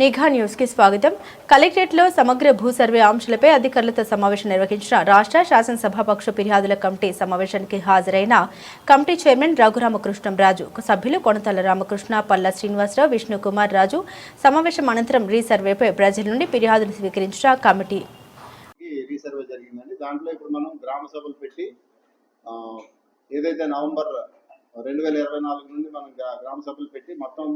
నిఘా న్యూస్కి స్వాగతం. కలెక్టరేట్లో సమగ్ర భూ సర్వే అంశాలపై అధికారులతో సమావేశం నిర్వహించిన రాష్ట్ర శాసనసభాపక్ష ఫిర్యాదుల కమిటీ సమావేశానికి హాజరైన కమిటీ చైర్మన్ రఘురామకృష్ణం రాజు సభ్యులు కొనతల రామకృష్ణ పల్ల శ్రీనివాసరావు విష్ణుకుమార్ రాజు సమావేశం అనంతరం రీసర్వేపై ప్రజల నుండి ఫిర్యాదులు స్వీకరించిన కమిటీ. రీసర్వే జరిగిందండి. దాంట్లో ఇప్పుడు మనం గ్రామ సభలు పెట్టి ఏదైతే నవంబర్ రెండు వేల ఇరవై నాలుగు నుండి మనం గ్రామ సభలు పెట్టి మొత్తం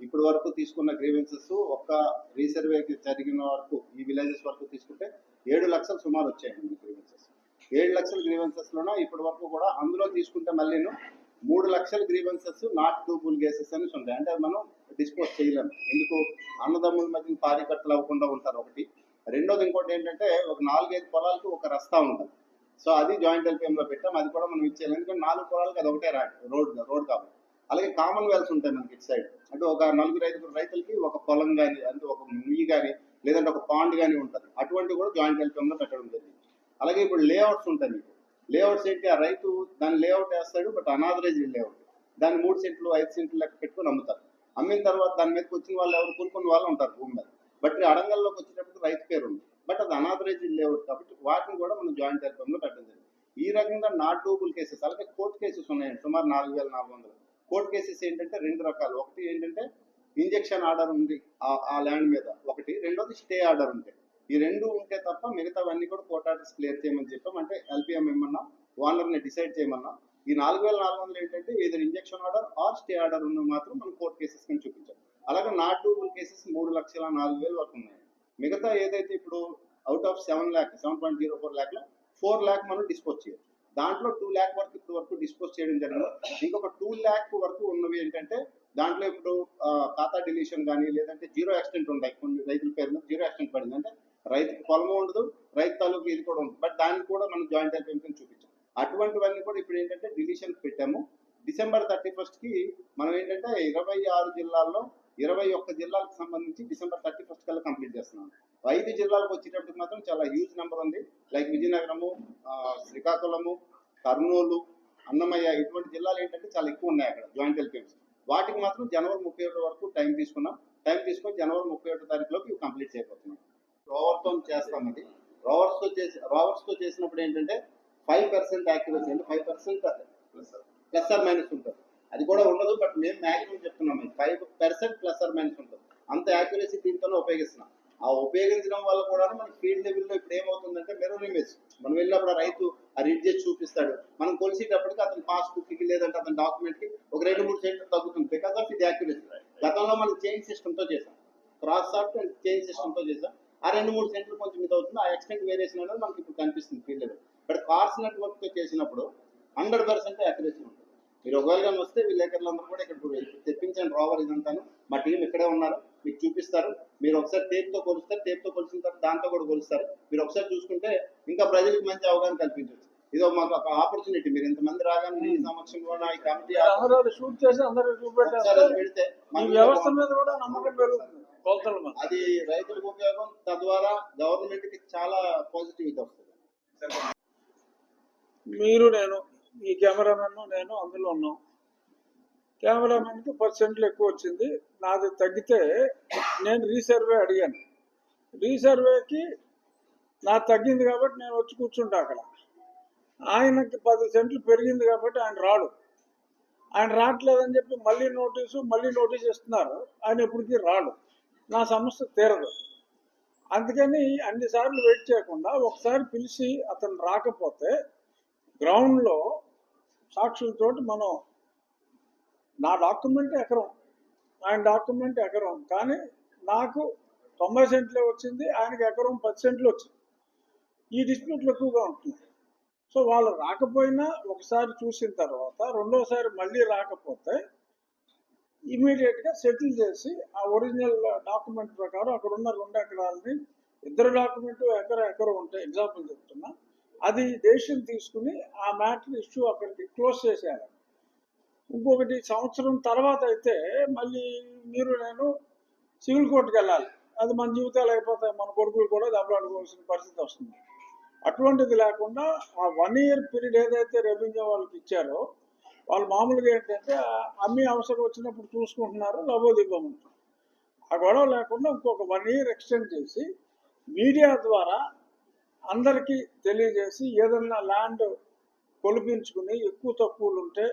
ఇప్పటి వరకు తీసుకున్న గ్రీవెన్సెస్ ఒక్క రీసర్వేకి జరిగిన వరకు ఈ విలేజెస్ వరకు తీసుకుంటే ఏడు లక్షలు సుమారు వచ్చాయండి గ్రీవెన్సెస్. ఏడు లక్షల గ్రీవెన్సెస్లోనూ ఇప్పటి వరకు కూడా అందులో తీసుకుంటే మళ్ళీను మూడు లక్షల గ్రీవెన్సెస్ నాట్ టూబుల్ కేసెస్ అని ఉంటాయి అంటే మనం డిస్పోజ్ చేయలేము. ఎందుకు? అన్నదమ్ముల మధ్య పారికట్టలు అవ్వకుండా ఉంటారు ఒకటి. రెండోది ఇంకోటి ఏంటంటే ఒక నాలుగైదు పొలాలకు ఒక రస్తా ఉంటుంది సో అది జాయింట్ ఎల్పిఎం లో పెట్టాం. అది కూడా మనం ఇచ్చేయాలి. ఎందుకంటే నాలుగు పొలాలకు అది ఒకటే రోడ్ రోడ్ కాబట్టి. అలాగే కామన్వెల్స్ ఉంటాయి మనకి ఇటు సైడ్ అంటే ఒక నలుగురు ఐదుగురు రైతులకి ఒక పొలం కానీ అంటే ఒక ముయ్యి కానీ లేదంటే ఒక పాండ్ కానీ ఉంటుంది. అటువంటివి కూడా జాయింట్ ఎల్పిఎం లో పెట్టడం జరిగింది. అలాగే ఇప్పుడు లేఅవుట్స్ ఉంటాయి మీకు. లేఅవుట్స్ ఏంటి? ఆ రైతు దాని లేఅవుట్ వేస్తాడు బట్ అనాథరైజ్ లేఅవుట్ దాన్ని మూడు సెంట్లు ఐదు సెంట్లు లెక్క పెట్టుకొని అమ్ముతారు. అమ్మిన తర్వాత దాని మీదకి వచ్చిన వాళ్ళు ఎవరు? కూరుకున్న వాళ్ళు ఉంటారు భూమి మీద. బట్ అడంగల్లోకి వచ్చేటప్పుడు రైతు పేరు ఉంది బట్ అది అనాథరైజ్డ్ లేఅవుట్ కాబట్టి వాటిని కూడా మనం జాయింట్ ఎల్పిఎంలో పెట్టడం జరిగింది. ఈ రకంగా నాట్ డూబుల్ కేసెస్ అలాగే కోర్టు కేసెస్ ఉన్నాయండి. సుమారు నాలుగు వేల నాలుగు వందలు. కోర్టు కేసెస్ ఏంటంటే రెండు రకాలు. ఒకటి ఏంటంటే ఇంజెక్షన్ ఆర్డర్ ఉంది ఆ- ల్యాండ్ మీద. ఒకటి. రెండోది స్టే ఆర్డర్ ఉంటాయి ఈ రెండు ఉంటే తప్ప మిగతావన్నీ కూడా కోర్ట్ ఆర్డర్స్ క్లియర్ చేయమని చెప్పాం. అంటే ఎల్పిఎం ఏమన్నా ఓనర్ని డిసైడ్ చేయమన్నా. ఈ నాలుగు వేల నాలుగు వందలు ఏంటంటే ఏదో injection order or stay order ఉన్న మాత్రం మనం కోర్ట్ కేసెస్ కింద చూపించాం. అలాగే నాట్ డూబుల్ కేసెస్ మూడు లక్షల నాలుగు వేలు వరకు ఉన్నాయి. మిగతా ఏదైతే ఇప్పుడు out of seven lakh seven point zero four ల్యాక్లో four lakh మనం డిస్పోజ్ చేయాలి దాంట్లో టూ ల్యాక్ వరకు ఇప్పుడు వరకు డిస్పోజ్ చేయడం జరిగింది. ఇంకొక టూ ల్యాక్ వరకు ఉన్నవి ఏంటంటే దాంట్లో ఇప్పుడు ఖాతా డిలీషన్ కానీ లేదంటే జీరో యాక్సిడెంట్ ఉంటాయి కొన్ని రైతుల పేరు మీద జీరో యాక్సిడెంట్ పడింది. అంటే రైతుకు పొలము ఉండదు రైతు తాలూకు ఇది కూడా ఉంది బట్ దాన్ని కూడా మనం జాయింట్ హెల్ప్ చూపించాం. అటువంటివన్నీ కూడా ఇప్పుడు ఏంటంటే డిలీషన్ పెట్టాము. డిసెంబర్ థర్టీ కి మనం ఏంటంటే ఇరవై ఆరు జిల్లాల్లో ఇరవై ఒక్క జిల్లాలకు సంబంధించి డిసెంబర్ థర్టీ ఫస్ట్ కల్లా కంప్లీట్ చేస్తున్నాం. ఐదు జిల్లాలకు వచ్చేటప్పటికి మాత్రం చాలా హ్యూజ్ నెంబర్ ఉంది. లైక్ విజయనగరము శ్రీకాకుళము కర్నూలు అన్నమయ్య ఇటువంటి జిల్లాలు ఏంటంటే చాలా ఎక్కువ ఉన్నాయి అక్కడ జాయింట్ ఎల్పిఎంస్ వాటికి మాత్రం జనవరి ముప్పై ఒకటి వరకు టైం తీసుకున్నాం. టైం తీసుకొని జనవరి ముప్పై ఒకటో తారీఖులోకి ఇవి కంప్లీట్ చేయబోతున్నాం. రోవర్తో చేస్తాం అది. రోవర్స్తో చేసి రోవర్స్తో చేసినప్పుడు ఏంటంటే ఫైవ్ పర్సెంట్ యాక్యురసీ అంటే five percent plus or minus ఉంటుంది. అది కూడా ఉండదు బట్ మేము మ్యాక్సిమం చెప్తున్నాం five percent plus or minus ఉంటుంది. అంత యాక్యురసీ దీంతోనే ఉపయోగిస్తున్నాం. ఆ ఉపయోగించడం వల్ల కూడా మనకి ఫీల్డ్ లెవెల్లో ఇప్పుడు ఏమవుతుందంటే మిర్రర్ ఇమేజ్ మనం వెళ్ళినప్పుడు ఆ రైతు ఆ రీడ్ చేసి చూపిస్తాడు. మనం కొలిసేటప్పటికి అతని పాస్బుక్కి లేదంటే అతని డాక్యుమెంట్కి ఒక రెండు మూడు సెంటర్ తగ్గుతుంది బికాస్ ఆఫ్ ఇది యాక్యురసీ గతంలో మనం చైన్ సిస్టమ్తో చేసాం క్రాస్ సాఫ్ట్ అండ్ చైన్ సిస్టమ్తో చేసాం ఆ రెండు మూడు సెంటర్ కొంచెం ఇది అవుతుంది. ఆ ఎక్స్టెంట్ వేరియేషన్ అనేది మనకి ఇప్పుడు కనిపిస్తుంది ఫీల్డ్ లెవెల్ బట్ కార్స్ నెట్వర్క్తో చేసినప్పుడు హండ్రెడ్ పర్సెంట్ యాక్యురసీ ఉంటుంది. మీరు ఒకవేళ కానీ వస్తే విలేకరులందరూ కూడా ఇక్కడ తెప్పించండి రోవర్ ఇదంతాను. మా టీం ఇక్కడే ఉన్నారు. మీకు చూపిస్తారు. మీరు ఒకసారి టేప్తో కొలుస్తారు. టేప్తో కొలిసిన తర్వాత దాంతో కూడా కొలుస్తారు. మీరు ఒకసారి చూసుకుంటే ఇంకా ప్రజలకు మంచి అవగాహన కల్పించవచ్చు. ఇది మాకు ఒక ఆపర్చునిటీ మీరు ఇంతమంది రాగానే మీ సమక్షంలో ఈ కమిటీ షూట్ చేసి అందరూ పెడితే వ్యవస్థ మీద కూడా నమ్మకం పెరుగుతుంది. అది రైతులకు ఉపయోగం. తద్వారా గవర్నమెంట్కి చాలా పాజిటివ్ ఇది వస్తుంది. మీరు నేను ఈ కెమెరామెన్ నేను అందులో ఉన్నాం. కెమెరామెన్కి పర్సెంట్లు ఎక్కువ వచ్చింది. నాది తగ్గితే నేను రీసర్వే అడిగాను. రీసర్వేకి నా తగ్గింది కాబట్టి నేను వచ్చి కూర్చుంటా అక్కడ. ఆయనకి పది సెంట్లు పెరిగింది కాబట్టి ఆయన రాడు. ఆయన రావట్లేదని చెప్పి మళ్ళీ నోటీసు మళ్ళీ నోటీస్ ఇస్తున్నారు. ఆయన ఎప్పటికీ రాడు. నా సమస్య తీరదు. అందుకని అన్నిసార్లు వెయిట్ చేయకుండా ఒకసారి పిలిచి అతను రాకపోతే గ్రౌండ్లో సాక్షులతోటి మనం నా డాక్యుమెంట్ ఎకరం. ఆయన డాక్యుమెంట్ ఎకరం. కానీ నాకు తొంభై సెంట్లే వచ్చింది ఆయనకి ఎకరం పది సెంట్లు వచ్చింది. ఈ డిస్ప్యూట్లు ఎక్కువగా ఉంటుంది సో వాళ్ళు రాకపోయినా ఒకసారి చూసిన తర్వాత రెండోసారి మళ్ళీ రాకపోతే ఇమీడియట్గా సెటిల్ చేసి ఆ ఒరిజినల్ డాక్యుమెంట్ ప్రకారం అక్కడ ఉన్న రెండు ఎకరాలని ఇద్దరు డాక్యుమెంట్ ఎకర ఎకరం ఉంటే ఎగ్జాంపుల్ చెప్తున్నా. అది దేశం తీసుకుని ఆ మ్యాటర్ ఇష్యూ అక్కడికి క్లోజ్ చేశారు. ఇంకొకటి సంవత్సరం తర్వాత అయితే మళ్ళీ మీరు నేను సివిల్ కోర్టుకి వెళ్ళాలి. అది మన జీవితాలు అయిపోతాయి మన కొడుకులు కూడా దెబ్బలాడుకోవాల్సిన పరిస్థితి వస్తుంది. అటువంటిది లేకుండా ఆ వన్ ఇయర్ పీరియడ్ ఏదైతే రెవెన్యూ వాళ్ళకి ఇచ్చారో వాళ్ళు మామూలుగా ఏంటంటే అమ్మి అవసరం వచ్చినప్పుడు చూసుకుంటున్నారు లబోదిబ్బమంటారు ఆ గొడవ లేకుండా ఇంకొక వన్ ఇయర్ ఎక్స్టెండ్ చేసి మీడియా ద్వారా అందరికీ తెలియజేసి ఏదన్నా ల్యాండ్ కొలిపించుకుని ఎక్కువ తక్కువలు ఉంటే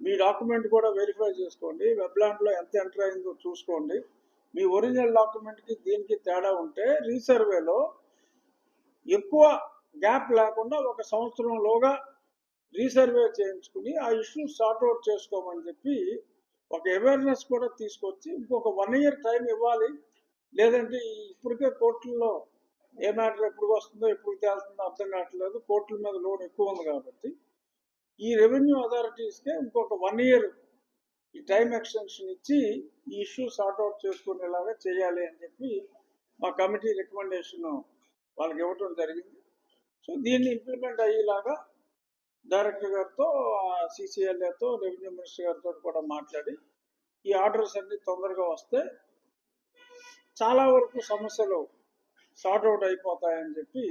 మీ డాక్యుమెంట్ కూడా వెరిఫై చేసుకోండి. వెబ్ ల్యాండ్లో ఎంత ఎంటర్ అయిందో చూసుకోండి. మీ ఒరిజినల్ డాక్యుమెంట్కి దీనికి తేడా ఉంటే రీసర్వేలో ఎక్కువ గ్యాప్ లేకుండా ఒక సంవత్సరంలోగా రీసర్వే చేయించుకుని ఆ ఇష్యూ సార్ట్అవుట్ చేసుకోమని చెప్పి ఒక అవేర్నెస్ కూడా తీసుకొచ్చి ఇంకొక వన్ ఇయర్ టైం ఇవ్వాలి. లేదంటే ఇప్పటికే కోర్టుల్లో ఏ మ్యాటర్ ఎప్పుడు వస్తుందో ఎప్పుడు తేలుతుందో అర్థం కావట్లేదు. కోర్టుల మీద లోన్ ఎక్కువ ఉంది కాబట్టి. ఈ రెవెన్యూ అథారిటీస్కే ఇంకొక వన్ ఇయర్ ఈ టైం ఎక్స్టెన్షన్ ఇచ్చి ఈ ఇష్యూ సార్ట్అవుట్ చేసుకునేలాగా చేయాలి అని చెప్పి మా కమిటీ రికమెండేషన్ వాళ్ళకి ఇవ్వటం జరిగింది. సో దీన్ని ఇంప్లిమెంట్ అయ్యేలాగా డైరెక్టర్ గారితో సిసిఎల్ఏతో రెవెన్యూ మినిస్టర్ గారితో కూడా మాట్లాడి ఈ ఆర్డర్స్ అన్ని తొందరగా వస్తే చాలా వరకు సమస్యలు షార్ట్ అవుట్ అయిపోతాయని చెప్పి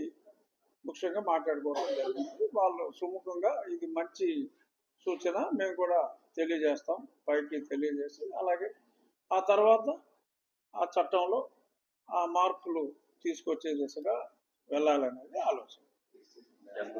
ముఖ్యంగా మాట్లాడుకోవడం జరిగింది. వాళ్ళు సుముఖంగా ఇది మంచి సూచన మేము కూడా తెలియజేస్తాం పైకి తెలియజేసి అలాగే ఆ తర్వాత ఆ చట్టంలో ఆ మార్పులు తీసుకొచ్చే దిశగా వెళ్ళాలనేది ఆలోచన.